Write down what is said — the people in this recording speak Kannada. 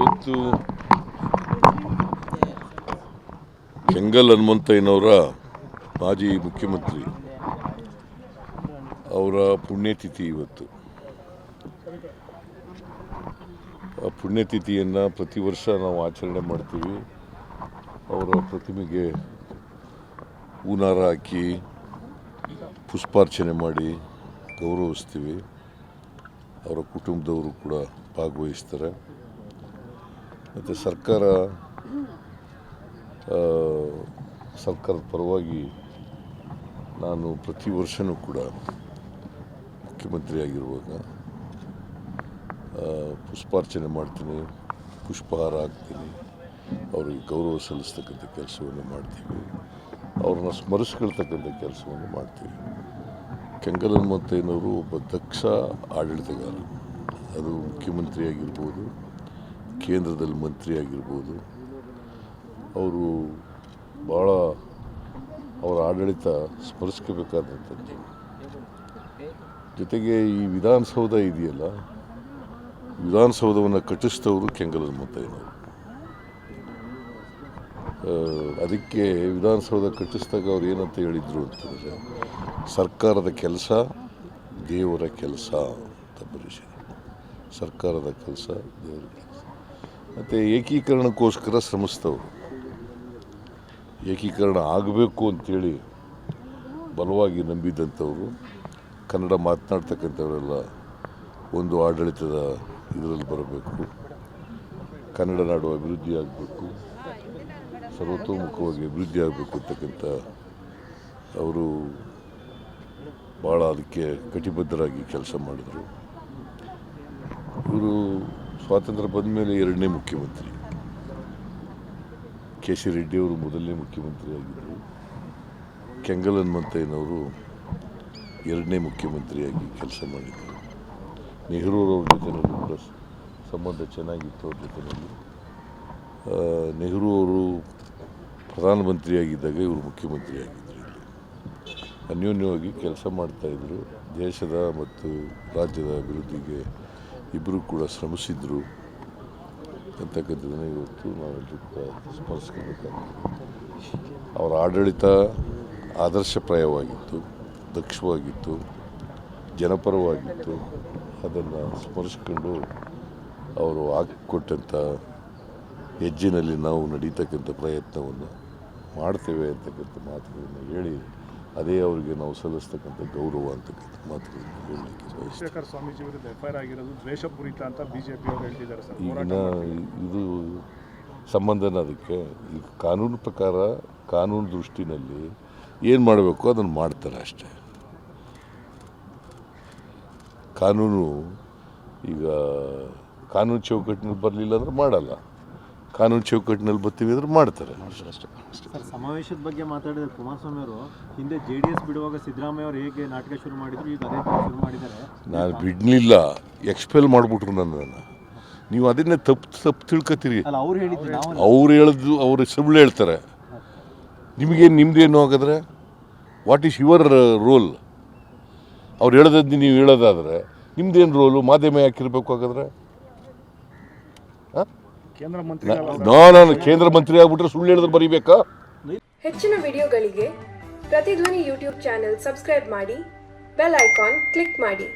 ಇವತ್ತು ಕೆಂಗಲ್ ಹನುಮಂತಯ್ಯನವರ ಮಾಜಿ ಮುಖ್ಯಮಂತ್ರಿ. ಅವರ ಪುಣ್ಯತಿಥಿ ಇವತ್ತು. ಆ ಪುಣ್ಯತಿಥಿಯನ್ನು ಪ್ರತಿ ವರ್ಷ ನಾವು ಆಚರಣೆ ಮಾಡ್ತೀವಿ. ಅವರ ಪ್ರತಿಮೆಗೆ ಹೂನಾರ ಹಾಕಿ ಪುಷ್ಪಾರ್ಚನೆ ಮಾಡಿ ಗೌರವಿಸ್ತೀವಿ. ಅವರ ಕುಟುಂಬದವರು ಕೂಡ ಭಾಗವಹಿಸ್ತಾರೆ. ಮತ್ತು ಸರ್ಕಾರ ಸರ್ಕಾರದ ಪರವಾಗಿ ನಾನು ಪ್ರತಿ ವರ್ಷವೂ ಕೂಡ ಮುಖ್ಯಮಂತ್ರಿಯಾಗಿರುವಾಗ ಪುಷ್ಪಾರ್ಚನೆ ಮಾಡ್ತೀನಿ, ಪುಷ್ಪಹಾರ ಹಾಕ್ತೀನಿ, ಅವರಿಗೆ ಗೌರವ ಸಲ್ಲಿಸ್ತಕ್ಕಂಥ ಕೆಲಸವನ್ನು ಮಾಡ್ತೀವಿ ಅವ್ರನ್ನ ಸ್ಮರಿಸ್ಕೊಳ್ತಕ್ಕಂಥ ಕೆಲಸವನ್ನು ಮಾಡ್ತೀವಿ ಕೆಂಗಲ್ ಹನುಮಂತಯ್ಯನವರು ಒಬ್ಬ ದಕ್ಷ ಆಡಳಿತಗಾರ ಅದು ಮುಖ್ಯಮಂತ್ರಿ ಆಗಿರ್ಬೋದು ಕೇಂದ್ರದಲ್ಲಿ ಮಂತ್ರಿ ಆಗಿರ್ಬೋದು ಅವರು ಭಾಳ ಅವರ ಆಡಳಿತ ಸ್ಮರಿಸ್ಕೋಬೇಕಾದಂಥದ್ದು ಜೊತೆಗೆ ಈ ವಿಧಾನಸೌಧ ಇದೆಯಲ್ಲ, ವಿಧಾನಸೌಧವನ್ನು ಕಟ್ಟಿಸಿದವರು ಕೆಂಗಲ್ ಮುತ್ತಯ್ಯನವರು ಅದಕ್ಕೆ ವಿಧಾನಸೌಧ ಕಟ್ಟಿಸಿದಾಗ ಅವ್ರು ಏನಂತ ಹೇಳಿದರು ಅಂತಂದರೆ, ಸರ್ಕಾರದ ಕೆಲಸ, ದೇವರ ಕೆಲಸ ಅಂತ ಬರೆಸಿದ್ರು ಸರ್ಕಾರದ ಕೆಲಸ, ದೇವರ ಕೆಲಸ. ಮತ್ತು ಏಕೀಕರಣಕ್ಕೋಸ್ಕರ ಶ್ರಮಿಸ್ತವ್ರು ಏಕೀಕರಣ ಆಗಬೇಕು ಅಂತೇಳಿ ಬಲವಾಗಿ ನಂಬಿದ್ದಂಥವರು ಕನ್ನಡ ಮಾತನಾಡ್ತಕ್ಕಂಥವರೆಲ್ಲ ಒಂದು ಆಡಳಿತದ ಇದರಲ್ಲಿ ಬರಬೇಕು. ಕನ್ನಡ ನಾಡು ಅಭಿವೃದ್ಧಿ ಆಗಬೇಕು. ಸರ್ವತೋಮುಖವಾಗಿ ಅಭಿವೃದ್ಧಿ ಆಗಬೇಕು ಅಂತಕ್ಕಂಥ ಅವರು ಭಾಳ ಅದಕ್ಕೆ ಕಟಿಬದ್ಧರಾಗಿ ಕೆಲಸ ಮಾಡಿದರು. ಇವರು ಸ್ವಾತಂತ್ರ್ಯ ಬಂದ ಮೇಲೆ ಎರಡನೇ ಮುಖ್ಯಮಂತ್ರಿ. ಕೆ ಸಿ ರೆಡ್ಡಿಯವರು ಮೊದಲನೇ ಮುಖ್ಯಮಂತ್ರಿ ಆಗಿದ್ದರು ಕೆಂಗಲ್ ಹನುಮಂತಯ್ಯನವರು ಎರಡನೇ ಮುಖ್ಯಮಂತ್ರಿಯಾಗಿ ಕೆಲಸ ಮಾಡಿದರು. ನೆಹರೂರವ್ರ ಜೊತೆ ಕೂಡ ಸಂಬಂಧ ಚೆನ್ನಾಗಿತ್ತು ಅವ್ರ ಜೊತೆಯಲ್ಲಿ ನೆಹರು ಅವರು ಪ್ರಧಾನಮಂತ್ರಿಯಾಗಿದ್ದಾಗ ಇವರು ಮುಖ್ಯಮಂತ್ರಿಯಾಗಿದ್ದರು ಇಲ್ಲಿ. ಅನ್ಯೋನ್ಯವಾಗಿ ಕೆಲಸ ಮಾಡ್ತಾಯಿದ್ರು ದೇಶದ ಮತ್ತು ರಾಜ್ಯದ ಅಭಿವೃದ್ಧಿಗೆ ಇಬ್ಬರು ಕೂಡ ಶ್ರಮಿಸಿದ್ರು. ಅಂತಕ್ಕಂಥದ್ದನ್ನು ಇವತ್ತು ನಾವೆಲ್ಲರೂ ಕೂಡ ಸ್ಮರಿಸ್ಕೋಬೇಕಾಗ್ತದೆ ಅವರ ಆಡಳಿತ ಆದರ್ಶಪ್ರಾಯವಾಗಿತ್ತು, ದಕ್ಷವಾಗಿತ್ತು, ಜನಪರವಾಗಿತ್ತು. ಅದನ್ನು ಸ್ಮರಿಸ್ಕೊಂಡು ಅವರು ಹಾಕಿಕೊಟ್ಟಂಥ ಹೆಜ್ಜಿನಲ್ಲಿ ನಾವು ನಡೀತಕ್ಕಂಥ ಪ್ರಯತ್ನವನ್ನು ಮಾಡ್ತೇವೆ ಅಂತಕ್ಕಂಥ ಮಾತುಗಳನ್ನು ಹೇಳಿ ಅದೇ ಅವರಿಗೆ ನಾವು ಸಲ್ಲಿಸ್ತಕ್ಕಂಥ ಗೌರವ ಅಂತಕ್ಕಂಥ ಮಾತುಗಳನ್ನು ಹೇಳಲಿಕ್ಕೆ ಸ್ವಾಮೀಜಿ ವಿರುದ್ಧ ಎಫ್ಐಆರ್ ಆಗಿರೋದು ದ್ವೇಷಪೂರಿತ ಅಂತ ಬಿಜೆಪಿ ಅವರು ಹೇಳ್ತಿದ್ದಾರೆ ಸರ್. ಈಗಿನ ಇದು ಸಂಬಂಧನ ಅದಕ್ಕೆ. ಈಗ ಕಾನೂನು ಪ್ರಕಾರ ಕಾನೂನು ದೃಷ್ಟಿನಲ್ಲಿ ಏನು ಮಾಡಬೇಕು ಅದನ್ನು ಮಾಡ್ತಾರೆ ಅಷ್ಟೇ. ಕಾನೂನು ಈಗ ಕಾನೂನು ಚೌಕಟ್ಟಿನಲ್ಲಿ ಬರಲಿಲ್ಲ ಅಂದ್ರೆ ಮಾಡಲ್ಲ. ಕಾನೂನು ಚೌಕಟ್ಟಿನಲ್ಲಿ ಬರ್ತೀವಿ ಅಂದ್ರೆ ಮಾಡ್ತಾರೆ. ಅಷ್ಟೇ ಸರ್ ಸಮಾವೇಶದ ಬಗ್ಗೆ ಮಾತಾಡಿದ್ರೆ ಕುಮಾರಸ್ವಾಮಿ ಅವರು ಹಿಂದೆ ಜೆ ಡಿ ಎಸ್ ಬಿಡುವಾಗ ಸಿದ್ದರಾಮಯ್ಯ ಅವರು ಹೇಗೆ ನಾಟಕ ಶುರು ಮಾಡಿದ್ರು ಈಗ ಅದೇ ಥರ ಶುರು ಮಾಡಿದ್ದಾರೆ. ನಾನು ಬಿಡಲಿಲ್ಲ ಎಕ್ಸ್ಪೆಲ್ ಮಾಡಿಬಿಟ್ರು ನನ್ನನ್ನು ನೀವು ಅದನ್ನೇ ತಪ್ಪು ತಪ್ಪು ತಿಳ್ಕೊತೀರಿ. ಅಲ್ಲ ಅವ್ರು ಹೇಳಿದ್ರು ನಾವು ಅವ್ರು ಹೇಳಿದ್ದು ಅವ್ರು ಸುಳ್ಳು ಹೇಳ್ತಾರೆ. ನಿಮಗೇನು ನಿಮ್ಮದೇನು ಹಾಗಾದ್ರೆ ವಾಟ್ ಈಸ್ ಯುವರ್ ರೋಲ್ ಅವ್ರು ಹೇಳೋದದ್ದು ನೀವು ಹೇಳೋದಾದ್ರೆ ನಿಮ್ದೇನು ರೋಲು ಮಾಧ್ಯಮ ಯಾಕಿರಬೇಕು ಹಾಗಾದ್ರೆ? ಹಾಂ? ನಾನು ಕೇಂದ್ರ ಮಂತ್ರಿ ಆಗ್ಬಿಟ್ರೆ ಸುಳ್ಳು ಹೇಳಿದ್ರೆ ಬರೀಬೇಕಾ? ಹೆಚ್ಚಿನ ವಿಡಿಯೋಗಳಿಗೆ ಪ್ರತಿಧ್ವನಿ ಯೂಟ್ಯೂಬ್ ಚಾನೆಲ್ ಸಬ್ಸ್ಕ್ರೈಬ್ ಮಾಡಿ ಬೆಲ್ ಐಕಾನ್ ಕ್ಲಿಕ್ ಮಾಡಿ.